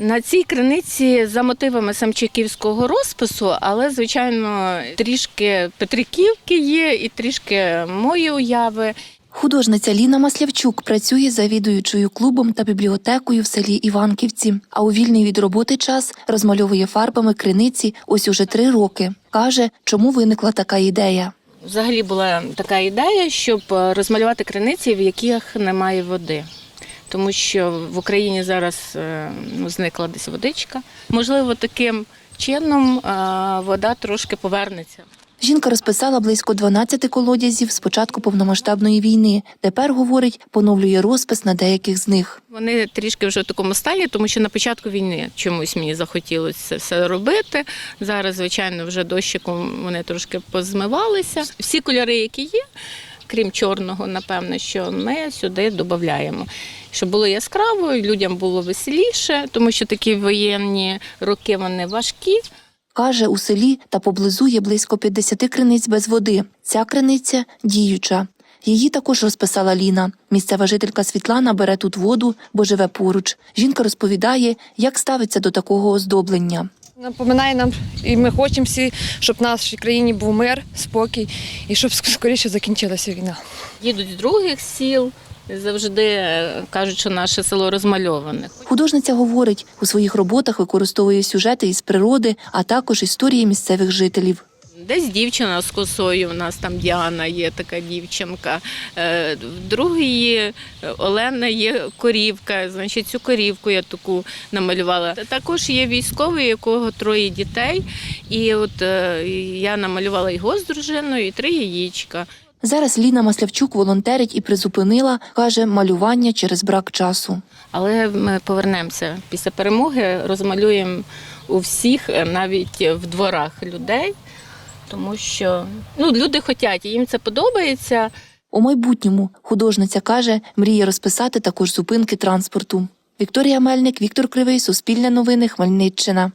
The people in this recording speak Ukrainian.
На цій криниці за мотивами самчиківського розпису, але звичайно трішки Петриківки є і трішки мої уяви. Художниця Ліна Маслявчук працює завідуючою клубом та бібліотекою в селі Іванківці, а у вільний від роботи час розмальовує фарбами криниці ось уже три роки. Каже, чому виникла така ідея. Взагалі була така ідея, щоб е, розмалювати криниці, в яких немає води. Тому що в Україні зараз е, ну, зникла десь водичка. Можливо, таким чином е, вода трошки повернеться. Жінка розписала близько 12 колодязів з початку повномасштабної війни. Тепер, говорить, поновлює розпис на деяких з них. Вони трішки вже в такому стані, тому що на початку війни чомусь мені захотілося це все робити. Зараз, звичайно, вже дощиком вони трошки позмивалися. Всі кольори, які є, крім чорного, напевно, що ми сюди додаємо. Щоб було яскраво, людям було веселіше, тому що такі воєнні роки вони важкі. Каже, у селі та поблизу є близько 50 криниць без води. Ця криниця діюча. Її також розписала Ліна. Місцева жителька Світлана бере тут воду, бо живе поруч. Жінка розповідає, як ставиться до такого оздоблення. Напоминає нам, і ми хочемо всі, щоб в нашій країні був мир, спокій і щоб скоріше закінчилася війна. Їдуть з других сіл, завжди е, кажуть, що наше село розмальоване. Художниця говорить, у своїх роботах використовує сюжети із природи, а також історії місцевих жителів. Десь дівчина з косою, у нас там Діана є така дівчинка. Е, В другої е, Олена є корівка. Значить, цю корівку я таку намалювала. Також є військовий, якого троє дітей. І от е, я намалювала його з дружиною і три яєчка. Зараз Ліна Маслявчук волонтерить і призупинила, каже, малювання через брак часу. Але ми повернемося після перемоги, розмалюємо у всіх, е, навіть в дворах людей, тому що ну, люди хочуть, їм це подобається. У майбутньому художниця каже, мріє розписати також зупинки транспорту. Вікторія Мельник, Віктор Кривий, Суспільне новини, Хмельниччина.